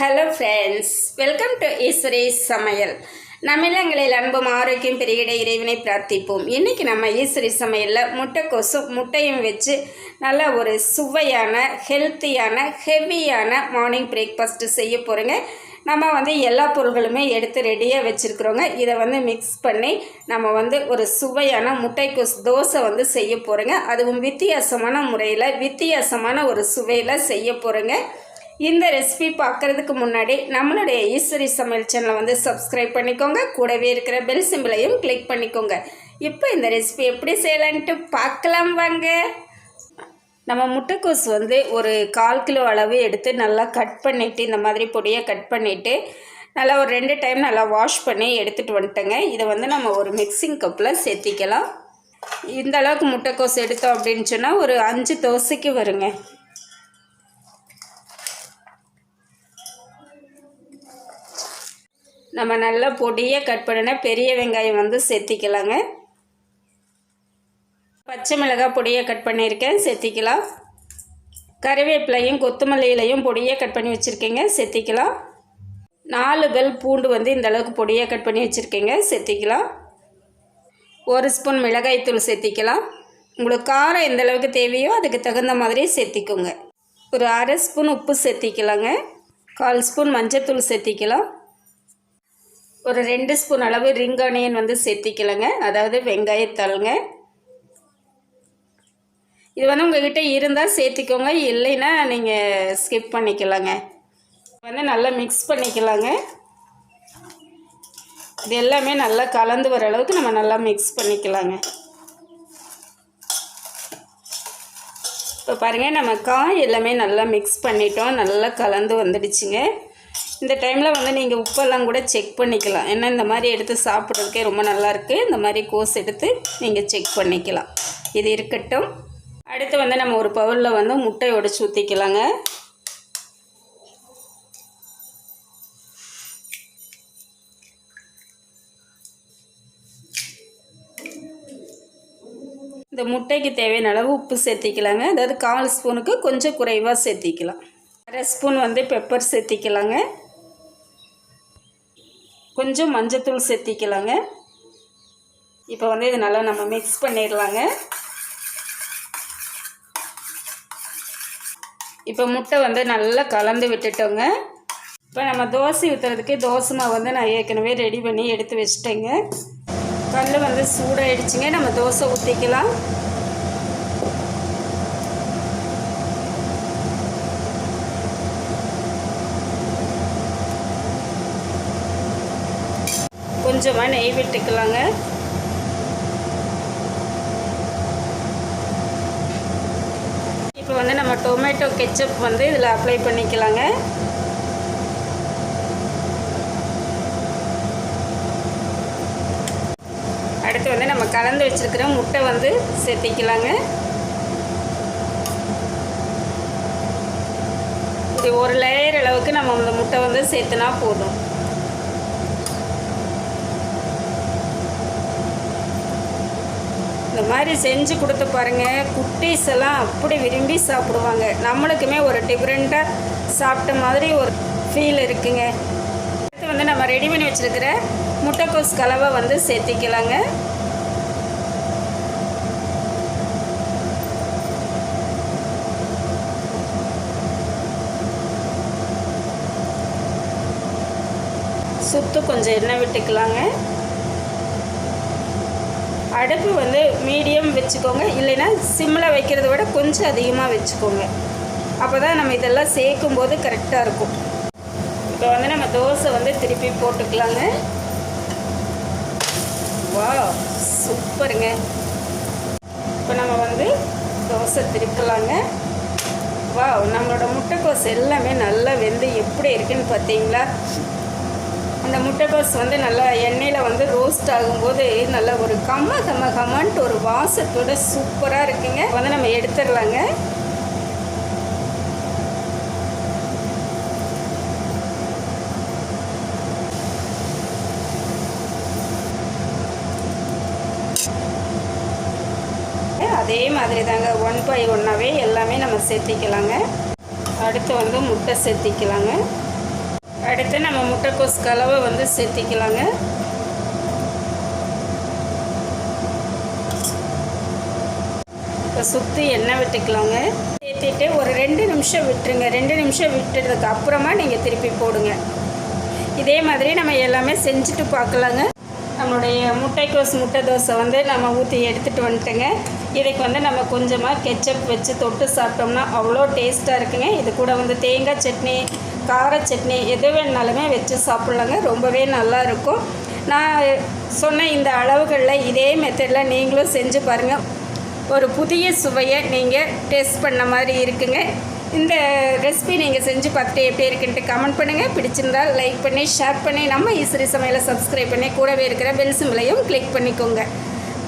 Hello friends welcome to Eswari சமையல் நம்ம இல்லங்களில் அன்பும் ஆரோக்கியம் பெருகிட இறைவனை பிரார்த்திப்போம். இன்றைக்கி நம்ம ஈஸ்வரி சமையலில் முட்டைக்கோசும் முட்டையும் வச்சு நல்ல ஒரு சுவையான ஹெல்த்தியான ஹெவியான மார்னிங் பிரேக்ஃபாஸ்ட்டு செய்ய போகிறோங்க நம்ம வந்து எல்லா பொருள்களுமே எடுத்து ரெடியாக வச்சுருக்குறோங்க. இதை வந்து மிக்ஸ் பண்ணி நம்ம வந்து ஒரு சுவையான முட்டைக்கோஸ் தோசை வந்து செய்ய போகிறோங்க அதுவும் வித்தியாசமான முறையில் வித்தியாசமான ஒரு சுவையில் செய்ய போகிறோங்க இந்த ரெசிபி பார்க்குறதுக்கு முன்னாடி நம்மளுடைய ஈஸ்வரி சமையல் சேனலை வந்து சப்ஸ்கிரைப் பண்ணிக்கோங்க. கூடவே இருக்கிற பெல் சிம்பிளையும் கிளிக் பண்ணிக்கோங்க. இப்போ இந்த ரெசிபி எப்படி செய்யலான்ட்டு பார்க்கலாம் வாங்க. நம்ம முட்டைக்கோஸ் வந்து ஒரு கால் கிலோ அளவு எடுத்து நல்லா கட் பண்ணிவிட்டு இந்த மாதிரி பொடியை கட் பண்ணிவிட்டு நல்லா ஒரு ரெண்டு டைம் நல்லா வாஷ் பண்ணி எடுத்துகிட்டு வந்துட்டேங்க. இதை வந்து நம்ம ஒரு மிக்சிங் கப்பில் சேர்த்திக்கலாம். இந்த அளவுக்கு முட்டைக்கோஸ் எடுத்தோம் அப்படின்னு சொன்னால் ஒரு அஞ்சு தோசைக்கு வருங்க. நம்ம நல்லா பொடியாக கட் பண்ணின பெரிய வெங்காயம் வந்து சேர்த்திக்கலாங்க பச்சை மிளகாய் பொடியாக கட் பண்ணியிருக்கேன் சேர்த்திக்கலாம் கருவேப்பிலையும் கொத்தமல்லியிலையும் பொடியாக கட் பண்ணி வச்சுருக்கேங்க சேர்த்திக்கலாம் நாலு பெல் பூண்டு வந்து இந்த அளவுக்கு பொடியாக கட் பண்ணி வச்சுருக்கேங்க சேர்த்திக்கலாம் ஒரு ஸ்பூன் மிளகாய்த்தூள் சேர்த்திக்கலாம் உங்களுக்கு காரம் எந்த அளவுக்கு தேவையோ அதுக்கு தகுந்த மாதிரி சேர்த்திக்கோங்க ஒரு அரை ஸ்பூன் உப்பு சேர்த்திக்கலாங்க கால் ஸ்பூன் மஞ்சத்தூள் சேர்த்திக்கலாம் ஒரு ரெண்டு ஸ்பூன் அளவு ரிங் ஆனியன் வந்து சேர்த்திக்கலங்க. அதாவது வெங்காயத்தாளுங்க இது வந்து உங்கள்கிட்ட இருந்தால் சேர்த்திக்கோங்க. இல்லைன்னா நீங்கள் ஸ்கிப் பண்ணிக்கலாங்க. வந்து நல்லா மிக்ஸ் பண்ணிக்கலாங்க. இது எல்லாமே நல்லா கலந்து வர அளவுக்கு நம்ம நல்லா மிக்ஸ் பண்ணிக்கலாங்க. இப்போ பாருங்கள் நம்ம காய் எல்லாமே நல்லா மிக்ஸ் பண்ணிட்டோம். நல்லா கலந்து வந்துடுச்சுங்க. இந்த டைமில் வந்து நீங்கள் உப்பெல்லாம் கூட செக் பண்ணிக்கலாம். ஏன்னா இந்த மாதிரி எடுத்து சாப்பிட்றதுக்கே ரொம்ப நல்லாயிருக்கு இந்த மாதிரி கோஸ் எடுத்து நீங்கள் செக் பண்ணிக்கலாம். இது இருக்கட்டும். அடுத்து வந்து நம்ம ஒரு பவுலில் வந்து முட்டை உடச்சி ஊற்றிக்கலாங்க இந்த முட்டைக்கு தேவையான அளவு உப்பு சேர்த்திக்கலாங்க. அதாவது கால் ஸ்பூனுக்கு கொஞ்சம் குறைவாக சேர்த்திக்கலாம். அரை ஸ்பூன் வந்து பெப்பர் சேர்த்திக்கலாங்க. கொஞ்சம் மஞ்சத்தூள் சேர்த்திக்கலாங்க. இப்போ வந்து இது நல்லா நம்ம மிக்ஸ் பண்ணிடலாங்க. இப்போ முட்டை வந்து நல்லா கலந்து விட்டுட்டோங்க. இப்போ நம்ம தோசை ஊற்றுறதுக்கு தோசை மாவு வந்து நான் ஏற்கனவே ரெடி பண்ணி எடுத்து வச்சிட்டேங்க. கல் வந்து சூடாயிடுச்சுங்க. நம்ம தோசை ஊற்றிக்கலாம் கொஞ்சமாக நெய் விட்டுக்கலாங்க. இப்போ வந்து நம்ம டொமேட்டோ கெச்சப் வந்து இதில் அப்ளை பண்ணிக்கலாங்க. அடுத்து வந்து நம்ம கலந்து வச்சுருக்கிற முட்டை வந்து சேர்த்திக்கலாங்க. இது ஒரு லேயர் அளவுக்கு நம்ம அந்த முட்டை வந்து சேர்த்துனா போதும். இந்த மாதிரி செஞ்சு கொடுத்து பாருங்கள் குட்டீஸ் எல்லாம் அப்படி விரும்பி சாப்பிடுவாங்க. நம்மளுக்குமே ஒரு டிஃப்ரெண்ட்டாக சாப்பிட்ட மாதிரி ஒரு ஃபீல் இருக்குங்க. அடுத்து வந்து நம்ம ரெடி பண்ணி வச்சுருக்கிற முட்டைக்கோஸ் கலவை வந்து சேர்த்திக்கலாங்க. சுத்து கொஞ்சம் எண்ணெய் விட்டுக்கலாங்க. அடுப்பு வந்து மீடியம் வச்சுக்கோங்க. இல்லைன்னா சிம்மில் வைக்கிறத விட கொஞ்சம் அதிகமாக வச்சுக்கோங்க. அப்போ தான் நம்ம இதெல்லாம் சேர்க்கும் போது கரெக்டாக இருக்கும். இப்போ வந்து நம்ம தோசை வந்து திருப்பி போட்டுக்கலாங்க. வா சூப்பருங்க. இப்போ நம்ம வந்து தோசை திருப்பலாங்க. வா நம்மளோட முட்டைக்கோஸ் எல்லாமே நல்லா வெந்து எப்படி இருக்குன்னு பார்த்தீங்களா? அந்த முட்டைக்கோஸ் வந்து நல்லா எண்ணெயில் வந்து ரோஸ்ட் ஆகும்போது நல்லா ஒரு கம்ம கம்ம கம்மன்ட்டு ஒரு வாசத்தோட சூப்பராக இருக்குங்க. வந்து நம்ம எடுத்துடலாங்க. அதே மாதிரி தாங்க ஒன் பை ஒன்னாகவே எல்லாமே நம்ம சேர்த்திக்கலாங்க. அடுத்து வந்து முட்டை சேர்த்திக்கலாங்க. அடுத்து நம்ம முட்டைக்கோஸ் கலவை வந்து சேர்த்திக்கலாங்க. இப்போ சுற்றி எண்ணெய் விட்டுக்கலாங்க. சேர்த்திட்டு ஒரு ரெண்டு நிமிஷம் விட்டுருங்க. ரெண்டு நிமிஷம் விட்டுறதுக்கு அப்புறமா நீங்கள் திருப்பி போடுங்க. இதே மாதிரி நம்ம எல்லாமே செஞ்சுட்டு பார்க்கலாங்க. நம்மளுடைய முட்டைக்கோஸ் முட்டை தோசை வந்து நம்ம ஊற்றி எடுத்துகிட்டு வந்துட்டோங்க. இதுக்கு வந்து நம்ம கொஞ்சமாக கெச்சப் வச்சு தொட்டு சாப்பிட்டோம்னா அவ்வளோ டேஸ்ட்டாக இருக்குங்க. இது கூட வந்து தேங்காய் சட்னி கார சட்னி எது வேணாலுமே வச்சு சாப்பிட்லாங்க. ரொம்பவே நல்லா இருக்கும் நான் சொன்ன இந்த அளவுகளில் இதே மெத்தடில் நீங்களும் செஞ்சு பாருங்கள் ஒரு புதிய சுவையை நீங்கள் டேஸ்ட் பண்ண மாதிரி இருக்குங்க. இந்த ரெசிபி நீங்கள் செஞ்சு பார்த்துட்டு எப்படி இருக்குன்ட்டு கமெண்ட் பண்ணுங்கள் பிடிச்சிருந்தால் லைக் பண்ணி ஷேர் பண்ணி நம்ம e ஈஸ்வரி சமையலை சப்ஸ்கிரைப் பண்ணி கூடவே இருக்கிற பெல் சிம்பிளையும் கிளிக் பண்ணிக்கோங்க.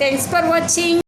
தேங்க்ஸ் ஃபார் வாட்சிங்